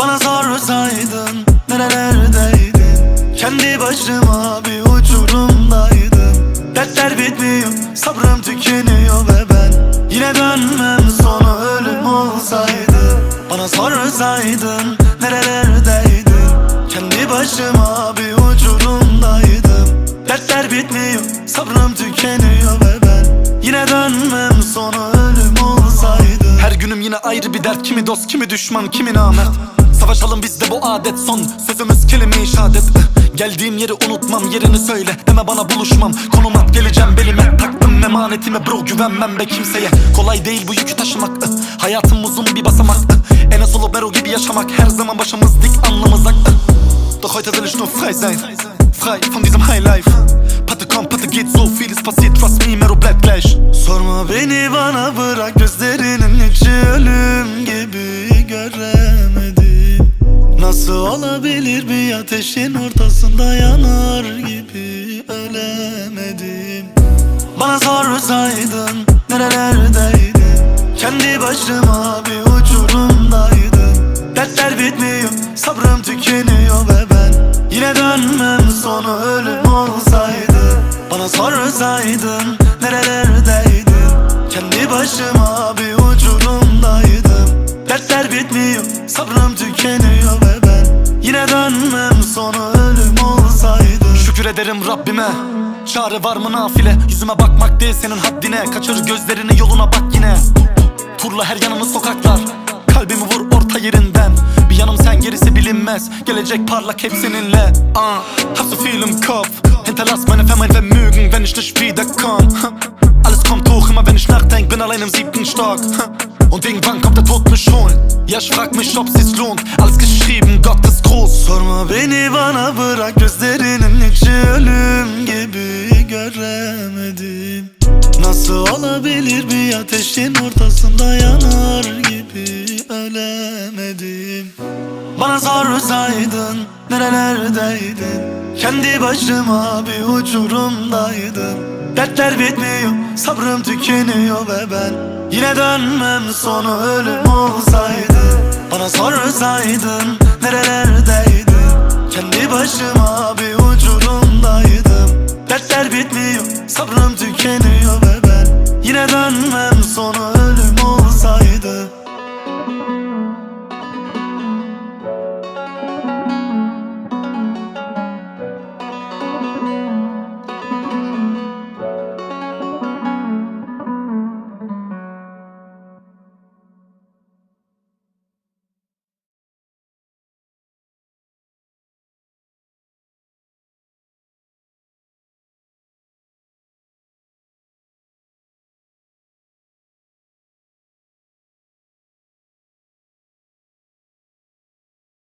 Bana sorsaydın nerelerdeydin Kendi başıma bir uçurumdaydım. Dertler bitmiyor sabrım tükeniyor ve ben Yine dönmem sonu ölüm olsaydı. Bana sorsaydın nerelerdeydin Kendi başıma bir uçurumdaydım. Dertler bitmiyor sabrım tükeniyor ve ben Yine dönmem sonu ölüm olsaydı. Her günüm yine ayrı bir dert. Kimi dost kimi düşman kimi namert. Savaşalım bizde bu adet son. Sözümüz kelime-i şehadet. Geldiğim yeri unutmam yerini söyle. Deme bana buluşmam Konum at geleceğim belime. Taktım emanetime bro güvenmem be kimseye. Kolay değil bu yükü taşımak. Hayatım uzun bir basamak ıh. En solo Bero gibi yaşamak. Her zaman başımız dik ıh. Doch heute will ich nur frei sein. Frei von diesem High Life. Patte kommt, Patte geht so vieles passiert Trust me, Mero bleibt gleich. Sorma beni bana bırak gözlerinin içi ölüm ateşin ortasında yanar gibi ölemedim. Bana sorsaydın nerelerdeydin Kendi başıma bir uçurumdaydım Dertler bitmiyor sabrım tükeniyor ve ben Yine dönmem sonu ölüm olsaydı. Bana sorsaydın nerelerdeydin ederim Rabbime. Çare var mı nafile? Yüzüme bakmak değil senin haddine. Kaçır gözlerini yoluna bak yine. Turla her yanımı sokaklar. Kalbimi vur orta yerinden. Bir yanım sen gerisi bilinmez. Gelecek parlak hep seninle. Uh, Hast du viel im Kopf Hinterlass meine Vermein Vermögen Wenn ich nicht wiederkomm Alles kommt hoch, immer wenn ich nachdenk Bin allein im siebten Stock Und irgendwann kommt Tod mich holen Ja, ob sich's lohnt. Alles geschrieben, Gott ist groß Sorma beni bana bırak. Gözlerinin içi ölüm gibi göremedim. Nasıl olabilir bir ateşin ortasında yanar gibi ölemedim? Bana sorsaydın nerelerdeydin? Kendi başıma bir uçurumdaydım Dertler bitmiyor sabrım tükeniyor ve ben Yine dönmem sonu ölüm olsaydı. Bana sorsaydın nerelerdeydin Kendi başıma bir uçurumdaydım Dertler bitmiyor sabrım tükeniyor ve ben Yine dönmem